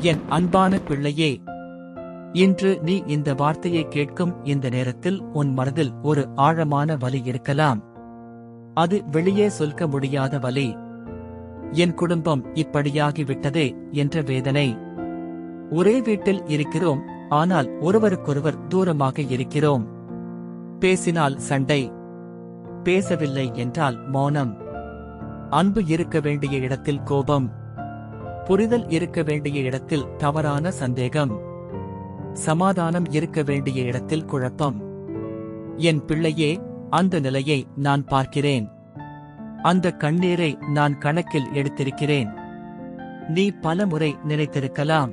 என் அன்பான பிள்ளையே இன்று நீ இந்த வார்த்தையை கேட்கும் இந்த நேரத்தில் உன் மனதில் ஒரு ஆழமான வலி இருக்கலாம். அது வெளியே சொல்ல முடியாத வலி. என் குடும்பம் இப்படியாகிவிட்டதே என்ற வேதனை. ஒரே வீட்டில் இருக்கிறோம் ஆனால் ஒருவருக்கொருவர் தூரமாக இருக்கிறோம். பேசினால் சண்டை. பேசவில்லை என்றால் மௌனம். அன்பு இருக்க வேண்டிய இடத்தில் கோபம். புரிதல் இருக்க வேண்டிய இடத்தில் தவறான சந்தேகம். சமாதானம் இருக்க வேண்டிய இடத்தில் குழப்பம். என் பிள்ளையே அந்த நிலையை நான் பார்க்கிறேன். அந்த கண்ணீரை நான் கணக்கில் எடுத்திருக்கிறேன். நீ பல முறை நினைத்திருக்கலாம்.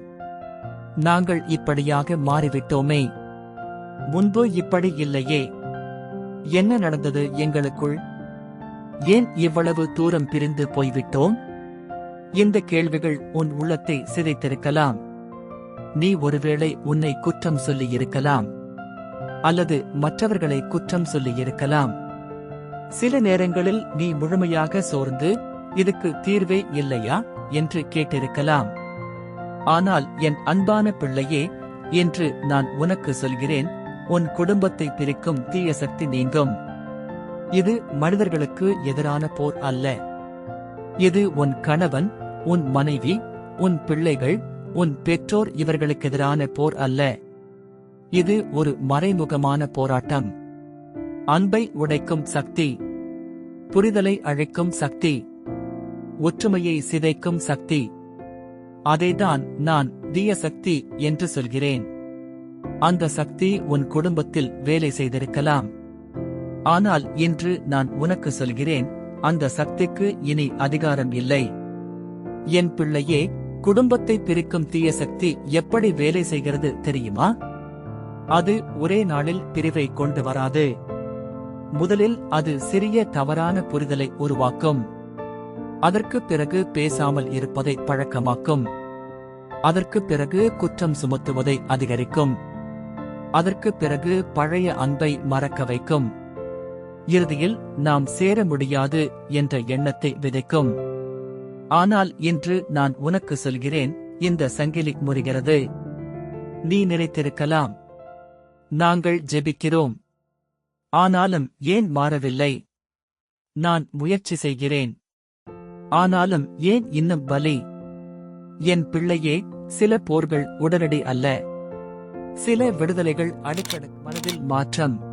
நாங்கள் இப்படியாக மாறிவிட்டோமே. முன்பு இப்படி இல்லையே. என்ன நடந்தது எங்களுக்குள்? ஏன் இவ்வளவு தூரம் பிரிந்து போய்விட்டோம்? இந்த கேள்விகள் உன் உள்ளத்தை சிதைத்திருக்கலாம். நீ ஒருவேளை உன்னை குற்றம் சொல்லி இருக்கலாம். அல்லது மற்றவர்களை குற்றம் சொல்லி இருக்கலாம். சில நேரங்களில் நீ முழுமையாக சோர்ந்து இதுக்கு தீர்வே இல்லையா? என்று கேட்டிருக்கலாம். ஆனால் என் அன்பான பிள்ளையே என்று நான் உனக்கு சொல்கிறேன் உன் குடும்பத்தை பிரிக்கும் தீய சக்தி நீங்கும். இது மனிதர்களுக்கு எதிரான போர் அல்ல. இது உன் கணவன் உன் மனைவி உன் பிள்ளைகள் உன் பெற்றோர் இவர்களுக்கு எதிரான போர் அல்ல. இது ஒரு மறைமுகமான போராட்டம். அன்பை உடைக்கும் சக்தி. புரிதலை அழைக்கும் சக்தி. ஒற்றுமையை சிதைக்கும் சக்தி. அதைதான் நான் தீய சக்தி என்று சொல்கிறேன். அந்த சக்தி உன் குடும்பத்தில் வேலை செய்திருக்கலாம். ஆனால் இன்று நான் உனக்கு சொல்கிறேன் அந்த சக்திக்கு இனி அதிகாரம் இல்லை. என் பிள்ளையே குடும்பத்தை பிரிக்கும் தீய சக்தி எப்படி வேலை செய்கிறது தெரியுமா? அது ஒரே நாளில் பிரிவை கொண்டு வராது. முதலில் அது சிறிய தவறான புரிதலை உருவாக்கும். அதற்கு பிறகு பேசாமல் இருப்பதை பழக்கமாக்கும். அதற்கு பிறகு குற்றம் சுமத்துவதை அதிகரிக்கும். அதற்கு பிறகு பழைய அன்பை மறக்க வைக்கும். இறுதியில் நாம் சேர முடியாது என்ற எண்ணத்தை விதைக்கும். ஆனால் இன்று நான் உனக்கு சொல்கிறேன் இந்த சங்கிலி முறிகிறது. நீ நினைத்திருக்கலாம். நாங்கள் ஜெபிக்கிறோம். ஆனாலும் ஏன் மாறவில்லை? நான் முயற்சி செய்கிறேன். ஆனாலும் ஏன் இன்னும் பலி? என் பிள்ளையே சில போர்கள் உடனடி அல்ல. சில விடுதலைகள் அடிக்கடி மனதில் மாற்றம்.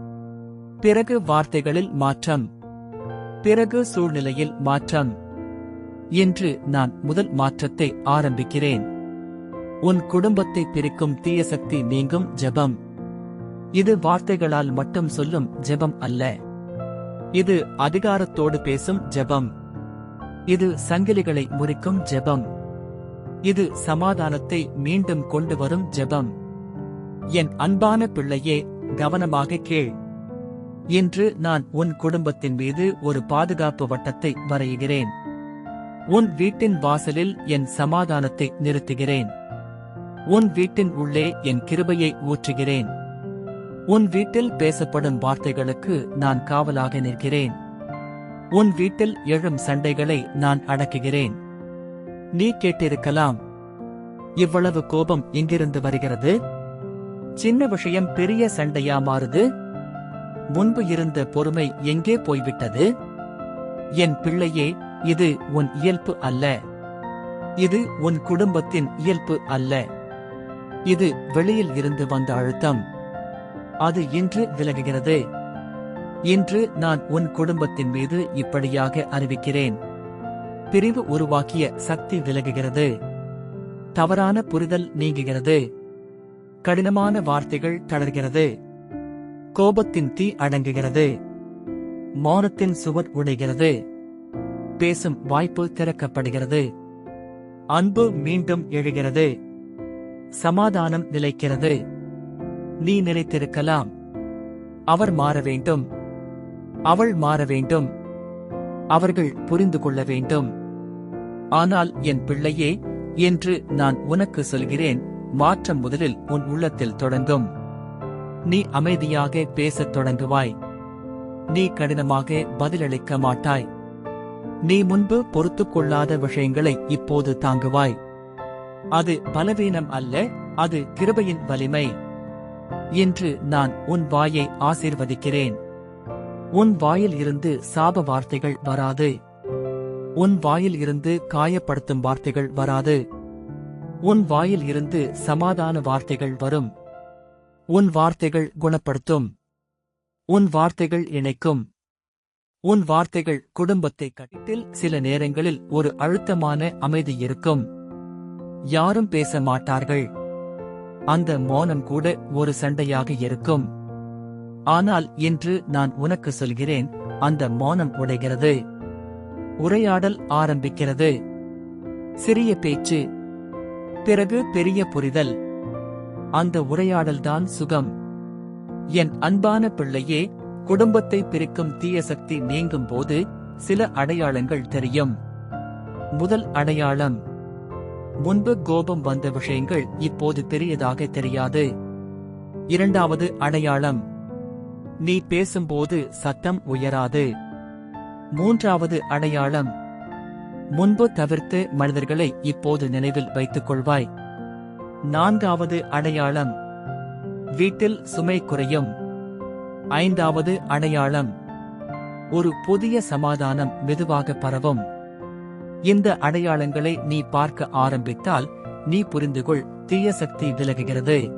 பிறகு வார்த்தைகளில் மாற்றம். பிறகு சூழ்நிலையில் மாற்றம். இன்று நான் முதல் மாற்றத்தை ஆரம்பிக்கிறேன். உன் குடும்பத்தை பிரிக்கும் தீய சக்தி நீங்கும் ஜெபம். இது வார்த்தைகளால் மட்டும் சொல்லும் ஜெபம் அல்ல. இது அதிகாரத்தோடு பேசும் ஜெபம். இது சங்கிலிகளை முறிக்கும் ஜெபம். இது சமாதானத்தை மீண்டும் கொண்டு வரும் ஜெபம். என் அன்பான பிள்ளையே கவனமாக கேள். இன்று நான் உன் குடும்பத்தின் மீது ஒரு பாதுகாப்பு வட்டத்தை வரையுகிறேன் உன் வீட்டின் வாசலில் என் சமாதானத்தை நிறுத்துகிறேன். உன் வீட்டின் உள்ளே என் கிருபையை ஊற்றுகிறேன். உன் வீட்டில் பேசப்படும் வார்த்தைகளுக்கு நான் காவலாக நிற்கிறேன். உன் வீட்டில் எழும் சண்டைகளை நான் அடக்குகிறேன். நீ கேட்டிருக்கலாம். இவ்வளவு கோபம் எங்கிருந்து வருகிறது? சின்ன விஷயம் பெரிய சண்டையா மாறுது? முன்பு இருந்த பொறுமை எங்கே போய்விட்டது? என் பிள்ளையே இது உன் இயல்பு அல்ல. இது உன் குடும்பத்தின் இயல்பு அல்ல. இது வெளியில் இருந்து வந்த அழுத்தம். அது இன்று விலகுகிறது. இன்று நான் உன் குடும்பத்தின் மீது இப்படியாக அறிவிக்கிறேன். பிரிவு உருவாக்கிய சக்தி விலகுகிறது. தவறான புரிதல் நீங்குகிறது. கடினமான வார்த்தைகள் தளர்கிறது. கோபத்தின் தீ அடங்குகிறது. மௌனத்தின் சுவர் உடைகிறது. பேசும் வாய்ப்பு திறக்கப்படுகிறது. அன்பு மீண்டும் எழுகிறது. சமாதானம் நிலைக்கிறது. நீ நினைத்திருக்கலாம் அவர் மாற வேண்டும். அவள் மாற வேண்டும். அவர்கள் புரிந்து கொள்ள வேண்டும். ஆனால் என் பிள்ளையே என்று நான் உனக்கு சொல்கிறேன் மாற்றம் முதலில் உன் உள்ளத்தில் தொடங்கும். நீ அமைதியாக பேசத் தொடங்குவாய். நீ கடினமாக பதிலளிக்க மாட்டாய். நீ முன்பு பொறுத்து கொள்ளாத விஷயங்களை இப்போது தாங்குவாய். அது பலவீனம் அல்ல அது கிருபையின் வலிமை. இன்று நான் உன் வாயை ஆசீர்வதிக்கிறேன். உன் வாயில் இருந்து சாப வார்த்தைகள் வராது. உன் வாயில் இருந்து காயப்படுத்தும் வார்த்தைகள் வராது. உன் வாயில் இருந்து சமாதான வார்த்தைகள் வரும். உன் வார்த்தைகள் குணப்படுத்தும். உன் வார்த்தைகள் இணைக்கும். உன் வார்த்தைகள் குடும்பத்தை கட்டில் சில நேரங்களில் ஒரு அழுத்தமான அமைதி இருக்கும். யாரும் பேச மாட்டார்கள். அந்த மௌனம் கூட ஒரு சண்டையாக இருக்கும். ஆனால் இன்று நான் உனக்கு சொல்கிறேன் அந்த மௌனம் உடைகிறது. உரையாடல் ஆரம்பிக்கிறது. சிறிய பேச்சு. பிறகு பெரிய புரிதல். அந்த உரையாடல்தான் சுகம். என் அன்பான பிள்ளையே குடும்பத்தை பிரிக்கும் தீய சக்தி நீங்கும் போது சில அடையாளங்கள் தெரியும். முதல் அடையாளம். முன்பு கோபம் வந்த விஷயங்கள் இப்போது பெரியதாக தெரியாது. இரண்டாவது அடையாளம். நீ பேசும்போது சத்தம் உயராது. மூன்றாவது அடையாளம். முன்பு தவிர்த்து மனிதர்களை இப்போது நினைவில் வைத்துக் கொள்வாய். நான்காவது அடையாளம். வீட்டில் சுமை குறையும். ஐந்தாவது அடையாளம். ஒரு புதிய சமாதானம் மெதுவாக பரவும். இந்த அடையாளங்களை நீ பார்க்க ஆரம்பித்தால் நீ புரிந்துகொள் தீய சக்தி விலகுகிறது.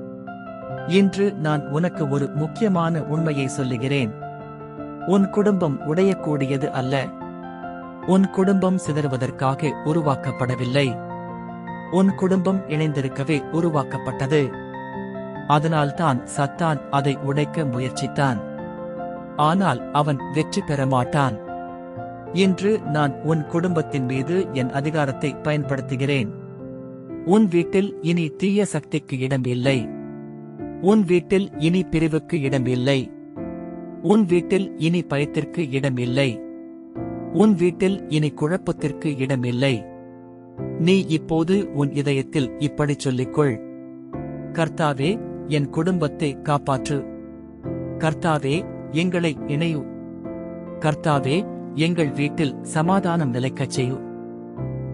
இன்று நான் உனக்கு ஒரு முக்கியமான உண்மையை சொல்லுகிறேன். உன் குடும்பம் உடையக்கூடியது அல்ல. உன் குடும்பம் சிதறுவதற்காக உருவாக்கப்படவில்லை. உன் குடும்பம் இணைந்திருக்கவே உருவாக்கப்பட்டது. அதனால்தான் சத்தான் அதை உடைக்க முயற்சித்தான். ஆனால் அவன் வெற்றி பெற மாட்டான் இன்று நான் உன் குடும்பத்தின் மீது என் அதிகாரத்தை பயன்படுத்துகிறேன். உன் வீட்டில் இனி தீய சக்திக்கு இடம் இல்லை உன் வீட்டில் இனி பிரிவுக்கு இடம் இல்லை உன் வீட்டில் இனி பயத்திற்கு இடம் இல்லை உன் வீட்டில் இனி குழப்பத்திற்கு இடம் இல்லை நீ இப்போது உன் இதயத்தில் இப்படி சொல்லிக்கொள். கர்த்தாவே என் குடும்பத்தை காப்பாற்று. கர்த்தாவே எங்களை இணையு. கர்த்தாவே எங்கள் வீட்டில் சமாதானம் நிலைக்கச் செய்யு.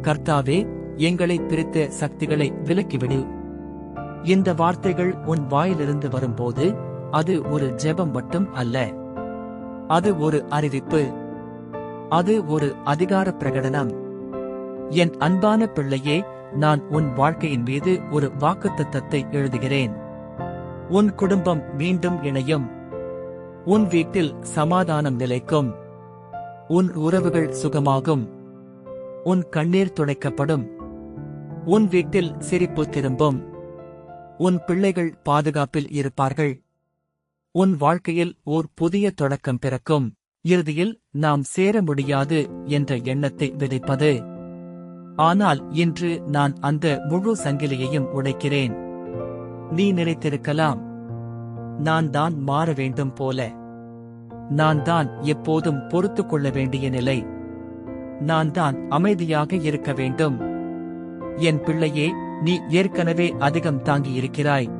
கர்த்தாவே எங்களை பிரித்த சக்திகளை விலக்கிவிடு. இந்த வார்த்தைகள் உன் வாயிலிருந்து வரும்போது அது ஒரு ஜெபம் மட்டும் அல்ல. அது ஒரு அறிவிப்பு. அது ஒரு அதிகார பிரகடனம். என் அன்பான பிள்ளையே நான் உன் வாழ்க்கையின் மீது ஒரு வாக்குத்தத்தத்தை எழுதுகிறேன். உன் குடும்பம் மீண்டும் இணையும். உன் வீட்டில் சமாதானம் நிலைக்கும். உன் உறவுகள் சுகமாகும். உன் கண்ணீர் துடைக்கப்படும். உன் வீட்டில் சிரிப்பு திரும்பும். உன் பிள்ளைகள் பாதுகாப்பில் இருப்பார்கள். உன் வாழ்க்கையில் ஓர் புதிய தொடக்கம் பிறக்கும். இறுதியில் நாம் சேர முடியாது என்ற எண்ணத்தை விதைப்பது. ஆனால் இன்று நான் அந்த முழு சங்கிலியையும் உடைக்கிறேன். நீ நினைத்திருக்கலாம். நான் தான் மாற வேண்டும் போல. நான் தான் எப்போதும் பொறுத்து கொள்ள வேண்டிய நிலை. நான் தான் அமைதியாக இருக்க வேண்டும். என் பிள்ளையே நீ ஏற்கனவே அதிகம் தாங்கி இருக்கிறாய்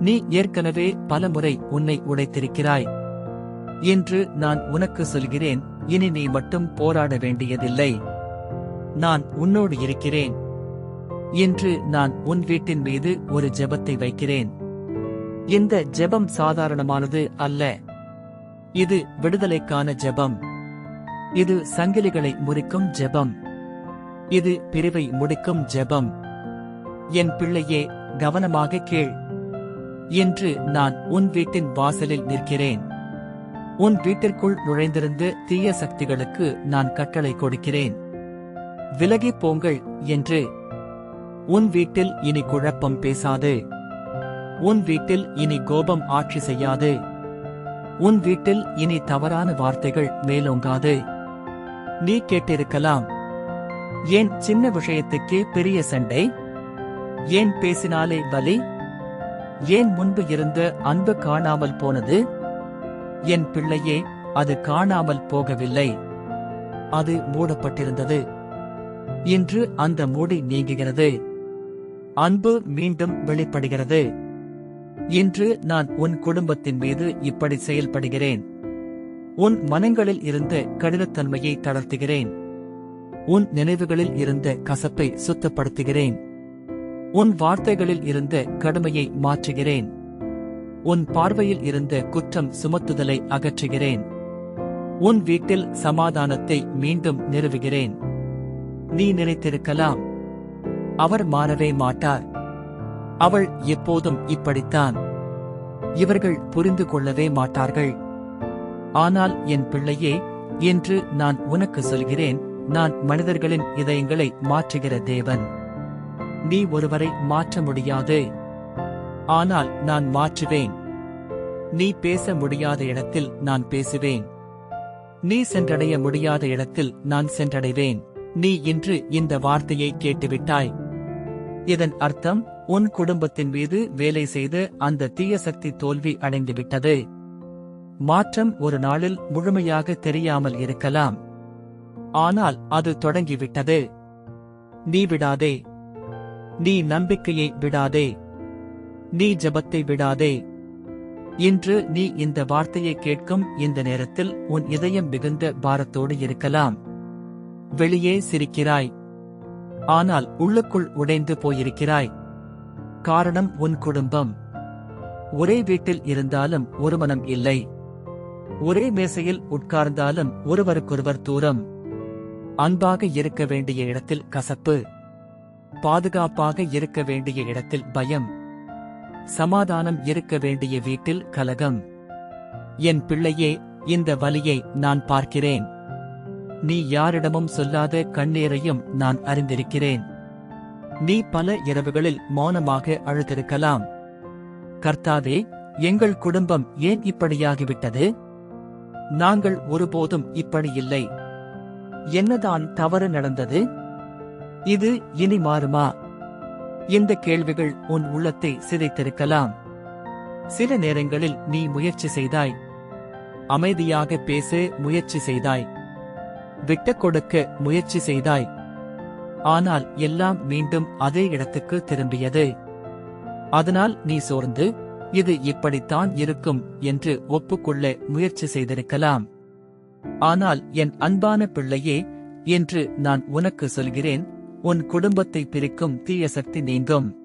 நீ ஏற்கனவே பலமுறை உன்னை உடைத்திருக்கிறாய். என்று நான் உனக்கு சொல்கிறேன் இனி நீ மட்டும் போராட வேண்டியதில்லை. நான் உன்னோடு இருக்கிறேன். இன்று நான் உன் வீட்டின் மீது ஒரு ஜெபத்தை வைக்கிறேன். இந்த ஜெபம் சாதாரணமானது அல்ல. இது விடுதலைக்கான ஜெபம். இது சங்கிலிகளை முறிக்கும் ஜெபம். இது பிரிவை முடிக்கும் ஜெபம். என் பிள்ளையே கவனமாக கேள். இன்று நான் உன் வீட்டின் வாசலில் நிற்கிறேன். உன் வீட்டிற்குள் நுழைந்திருந்து தீய சக்திகளுக்கு நான் கட்டளை கொடுக்கிறேன். விலகிப் போங்கள் என்று உன் வீட்டில் இனி குழப்பம் பேசாது. உன் வீட்டில் இனி கோபம் ஆட்சி செய்யாது. உன் வீட்டில் இனி தவறான வார்த்தைகள் மேலோங்காது. நீ கேட்டிருக்கலாம். ஏன் சின்ன விஷயத்துக்கே பெரிய சண்டை? ஏன் பேசினாலே வலி? ஏன் முன்பு இருந்த அன்பு காணாமல் போனது? என் பிள்ளையே அது காணாமல் போகவில்லை. அது மூடப்பட்டிருந்தது. இன்று அந்த மூடி நீங்குகிறது. அன்பு மீண்டும் வெளிப்படுகிறது. இன்று நான் உன் குடும்பத்தின் மீது இப்படி செயல்படுகிறேன். உன் மனங்களில் இருந்த கடினத்தன்மையை தளர்த்துகிறேன். உன் நினைவுகளில் இருந்த கசப்பை சுத்தப்படுத்துகிறேன். உன் வார்த்தைகளில் இருந்த கடுமையை மாற்றுகிறேன். உன் பார்வையில் இருந்த குற்றம் சுமத்துதலை அகற்றுகிறேன். உன் வீட்டில் சமாதானத்தை மீண்டும் நிறுவுகிறேன். நீ நினைத்திருக்கலாம். அவர் மாறவே மாட்டார். அவள் எப்போதும் இப்படித்தான். இவர்கள் புரிந்து கொள்ளவே மாட்டார்கள். ஆனால் என் பிள்ளையே என்று நான் உனக்கு சொல்கிறேன். நான் மனிதர்களின் இதயங்களை மாற்றுகிற தேவன். நீ ஒருவரை மாற்ற முடியாது. ஆனால் நான் மாற்றுவேன். நீ பேச முடியாத இடத்தில் நான் பேசுவேன். நீ சென்றடைய முடியாத இடத்தில் நான் சென்றடைவேன். நீ இன்று இந்த வார்த்தையை கேட்டுவிட்டாய். இதன் அர்த்தம் உன் குடும்பத்தின் மீது வேலை செய்து அந்த தீய சக்தி தோல்வி அடைந்துவிட்டது. மாற்றம் ஒரு நாளில் முழுமையாக தெரியாமல் இருக்கலாம். ஆனால் அது தொடங்கிவிட்டது. நீ விடாதே. நீ நம்பிக்கையை விடாதே. நீ ஜெபத்தை விடாதே. இன்று நீ இந்த வார்த்தையை கேட்கும் இந்த நேரத்தில் உன் இதயம் மிகுந்த பாரத்தோடு இருக்கலாம். வெளியே சிரிக்கிறாய். ஆனால் உள்ளுக்குள் உடைந்து போயிருக்கிறாய். காரணம் உன் குடும்பம். ஒரே வீட்டில் இருந்தாலும் ஒரு மனம் இல்லை. ஒரே மேசையில் உட்கார்ந்தாலும் ஒருவருக்கொருவர் தூரம். அன்பாக இருக்க வேண்டிய இடத்தில் கசப்பு. பாதுகாப்பாக இருக்க வேண்டிய இடத்தில் பயம். சமாதானம் இருக்க வேண்டிய வீட்டில் கலகம். என் பிள்ளையே இந்த வலியை நான் பார்க்கிறேன். நீ யாரிடமும் சொல்லாத கண்ணீரையும் நான் அறிந்திருக்கிறேன். நீ பல இரவுகளில் மௌனமாக அழுதிருக்கலாம். கர்த்தாவே எங்கள் குடும்பம் ஏன் இப்படியாகிவிட்டது? நாங்கள் ஒருபோதும் இப்படி இல்லை. என்னதான் தவறு நடந்தது? இது இனி மாறுமா? இந்த கேள்விகள் உன் உள்ளத்தை சிதைத்திருக்கலாம். சில நேரங்களில் நீ முயற்சி செய்தாய். அமைதியாக பேச முயற்சி செய்தாய். விட்டுக் கொடுக்க முயற்சி செய்தாய். ஆனால் எல்லாம் மீண்டும் அதே இடத்துக்கு திரும்பியது. அதனால் நீ சோர்ந்து இது இப்படித்தான் இருக்கும் என்று ஒப்புக்கொள்ள முயற்சி செய்திருக்கலாம். ஆனால் என் அன்பான பிள்ளையே என்று நான் உனக்கு சொல்கிறேன் உன் குடும்பத்தை பிரிக்கும் தீய சக்தி நீங்கும்.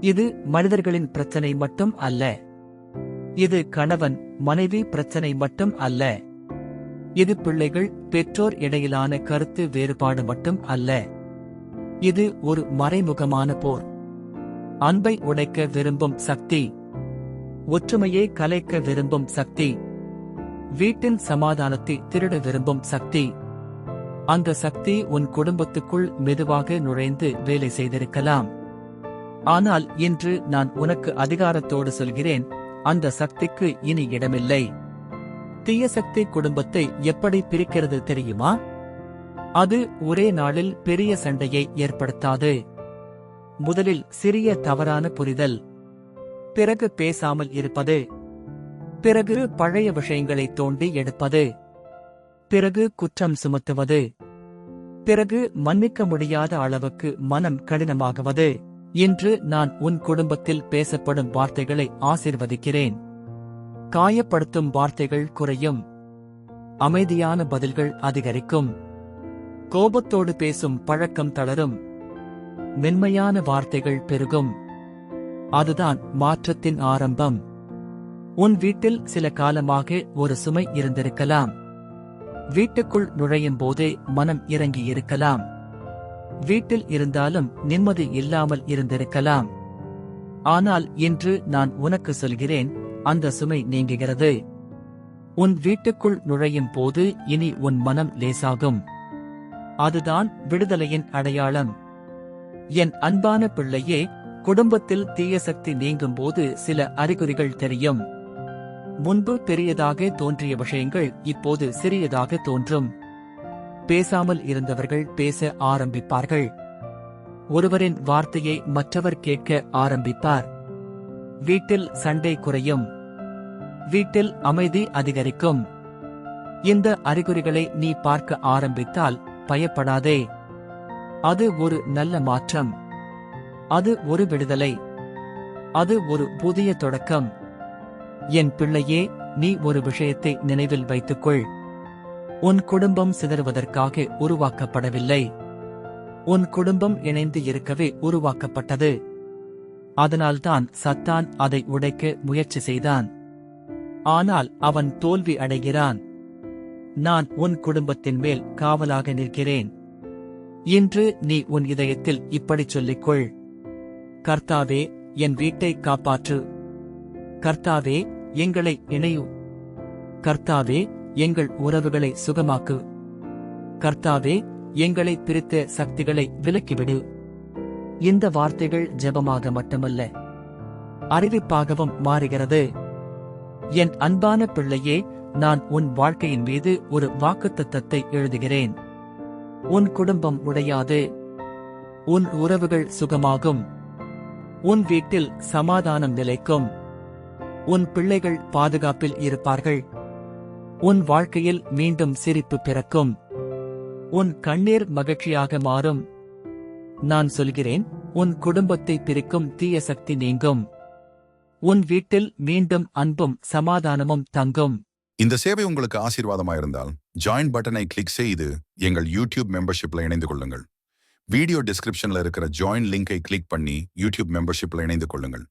இது மனிதர்களின் பிரச்சனை மட்டும் அல்ல. இது கணவன் மனைவி பிரச்சனை மட்டும் அல்ல. இது பிள்ளைகள் பெற்றோர் இடையிலான கருத்து வேறுபாடு மட்டும் அல்ல. இது ஒரு மறைமுகமான போர். அன்பை உடைக்க விரும்பும் சக்தி. ஒற்றுமையை கலைக்க விரும்பும் சக்தி. வீட்டின் சமாதானத்தை திருட விரும்பும் சக்தி. அந்த சக்தி உன் குடும்பத்துக்குள் மெதுவாக நுழைந்து வேலை செய்திருக்கலாம். ஆனால் இன்று நான் உனக்கு அதிகாரத்தோடு சொல்கிறேன் அந்த சக்திக்கு இனி இடமில்லை. தீய சக்தி குடும்பத்தை எப்படி பிரிக்கிறது தெரியுமா? அது ஒரே நாளில் பெரிய சண்டையை ஏற்படுத்தாது. முதலில் சிறிய தவறான புரிதல். பிறகு பேசாமல் இருப்பது. பிறகு பழைய விஷயங்களை தோண்டி எடுப்பது. பிறகு குற்றம் சுமத்துவது. பிறகு மன்னிக்க முடியாத அளவுக்கு மனம் கடினமாகுவது. இன்று நான் உன் குடும்பத்தில் பேசப்படும் வார்த்தைகளை ஆசிர்வதிக்கிறேன். காயப்படுத்தும் வார்த்தைகள் குறையும். அமைதியான பதில்கள் அதிகரிக்கும். கோபத்தோடு பேசும் பழக்கம் தளரும். மென்மையான வார்த்தைகள் பெருகும். அதுதான் மாற்றத்தின் ஆரம்பம். உன் வீட்டில் சில காலமாக ஒரு சுமை இருந்திருக்கலாம். வீட்டுக்குள் நுழையும் போதே மனம் இறங்கி இருக்கலாம். வீட்டில் இருந்தாலும் நிம்மதி இல்லாமல் இருந்திருக்கலாம். ஆனால் இன்று நான் உனக்கு சொல்கிறேன் அந்த சுமை நீங்குகிறது. உன் வீட்டுக்குள் நுழையும் போது இனி உன் மனம் லேசாகும். அதுதான் விடுதலையின் அடையாளம். என் அன்பான பிள்ளையே குடும்பத்தில் தீய சக்தி நீங்கும் போது சில அறிகுறிகள் தெரியும். முன்பு பெரியதாக தோன்றிய விஷயங்கள் இப்போது சிறியதாக தோன்றும். பேசாமல் இருந்தவர்கள் பேச ஆரம்பிப்பார்கள். ஒருவரின் வார்த்தையை மற்றவர் கேட்க ஆரம்பிப்பார். வீட்டில் சண்டை குறையும். வீட்டில் அமைதி அதிகரிக்கும். இந்த அறிகுறிகளை நீ பார்க்க ஆரம்பித்தால் பயப்படாதே. அது ஒரு நல்ல மாற்றம். அது ஒரு விடுதலை. அது ஒரு புதிய தொடக்கம். என் பிள்ளையே நீ ஒரு விஷயத்தை நினைவில் வைத்துக்கொள். உன் குடும்பம் சிதறுவதற்காக உருவாக்கப்படவில்லை. உன் குடும்பம் இணைந்து இருக்கவே உருவாக்கப்பட்டது. அதனால்தான் சத்தான் அதை உடைக்க முயற்சி செய்தான். ஆனால் அவன் தோல்வி அடைகிறான். நான் உன் குடும்பத்தின் மேல் காவலாக நிற்கிறேன். இன்று நீ உன் இதயத்தில் இப்படிச் சொல்லிக்கொள். கர்த்தாவே என் வீட்டை காப்பாற்று. கர்த்தாவே எங்களை இணையு. கர்த்தாவே எங்கள் உறவுகளை சுகமாக்கு. கர்த்தாவே எங்களை பிரித்த சக்திகளை விலக்கிவிடு. இந்த வார்த்தைகள் ஜெபமாக மட்டுமல்ல அறிவிப்பாகவும் மாறுகிறது. என் அன்பான பிள்ளையே நான் உன் வாழ்க்கையின் மீது ஒரு வாக்குத்தத்தத்தை எழுதுகிறேன். உன் குடும்பம் உடையாது. உன் உறவுகள் சுகமாகும். உன் வீட்டில் சமாதானம் நிலைக்கும். உன் பிள்ளைகள் பாதுகாப்பில் இருப்பார்கள். உன் வாழ்க்கையில் மீண்டும் சிரிப்பு பிறக்கும். உன் கண்ணீர் மகிழ்ச்சியாக மாறும். நான் சொல்கிறேன் உன் குடும்பத்தை பிரிக்கும் தீய சக்தி நீங்கும். உன் வீட்டில் மீண்டும் அன்பும் சமாதானமும் தங்கும். இந்த சேவை உங்களுக்கு ஆசீர்வாதமாயிருந்தால் ஜாயின் பட்டனை கிளிக் செய்து எங்கள் யூடியூப் மெம்பர்ஷிப்ல இணைந்து கொள்ளுங்கள். வீடியோ டிஸ்கிரிப்ஷன்ல இருக்கிற ஜாயின் லிங்கை கிளிக் பண்ணி யூடியூப் மெம்பர்ஷிப்ல இணைந்து கொள்ளுங்கள்.